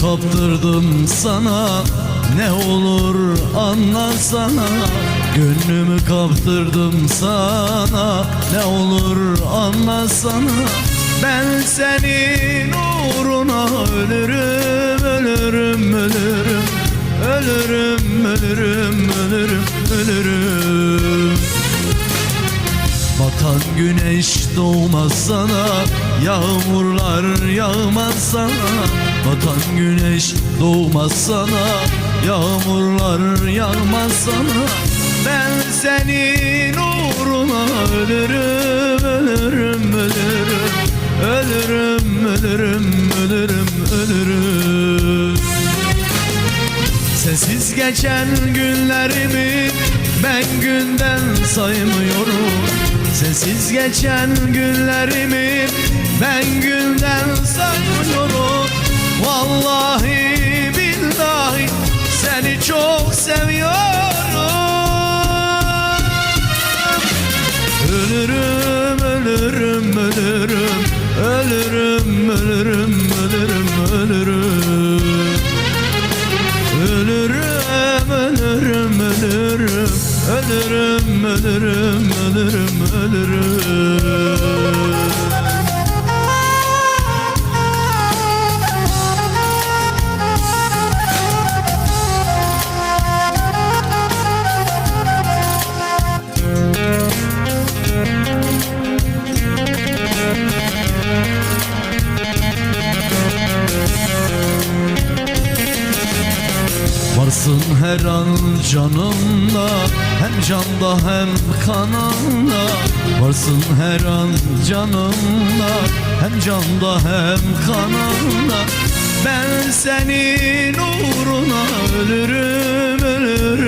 Kaptırdım sana. Ne olur anlasana Gönlümü kaptırdım sana. Ne olur anlasana Ben senin uğruna ölürüm Ölürüm ölürüm. Ölürüm ölürüm ölürüm ölürüm Batan güneş doğmaz sana Yağmurlar yağmaz sana. Batan güneş doğmaz sana Yağmurlar yağmaz sana. Ben senin uğruna ölürüm Ölürüm ölürüm. Ölürüm ölürüm ölürüm ölürüm. Sensiz geçen günlerimi ben günden saymıyorum Sensiz geçen günlerimi ben günden saymıyorum Vallahi billahi seni çok seviyorum. Ölürüm ölürüm ölürüm Ölürüm ölürüm ölürüm Ölürüm, ölürüm, ölürüm, Varsın her an canımda Hem canda hem kanımda. Varsın her an canımda Hem canda hem kanımda. Ben senin uğruna Ölürüm ölürüm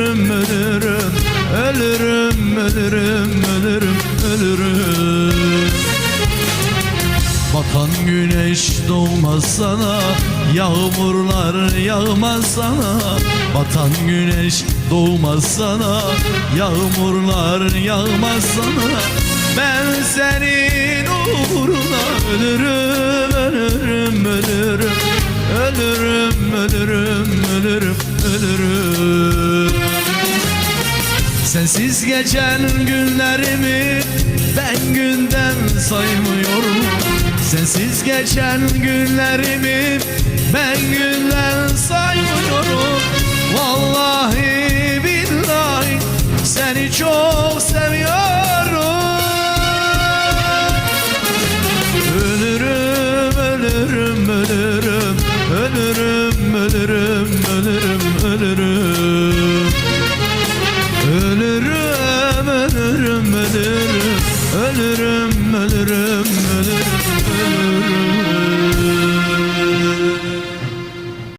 Batan güneş doğmaz sana Yağmurlar yağmaz sana Batan güneş doğmaz sana Yağmurlar yağmaz sana Ben senin uğruna ölürüm Ölürüm ölürüm. Ölürüm ölürüm ölürüm ölürüm. Sensiz geçen günlerimi ben günden saymıyorum Sensiz geçen günlerimi ben günden saymıyorum Vallahi billahi seni çok seviyorum. Ölürüm, ölürüm, ölürüm, ölürüm, ölürüm, ölürüm, ölürüm. Ölürüm, ölürüm, ölürüm, ölürüm, ölürüm, ölürüm.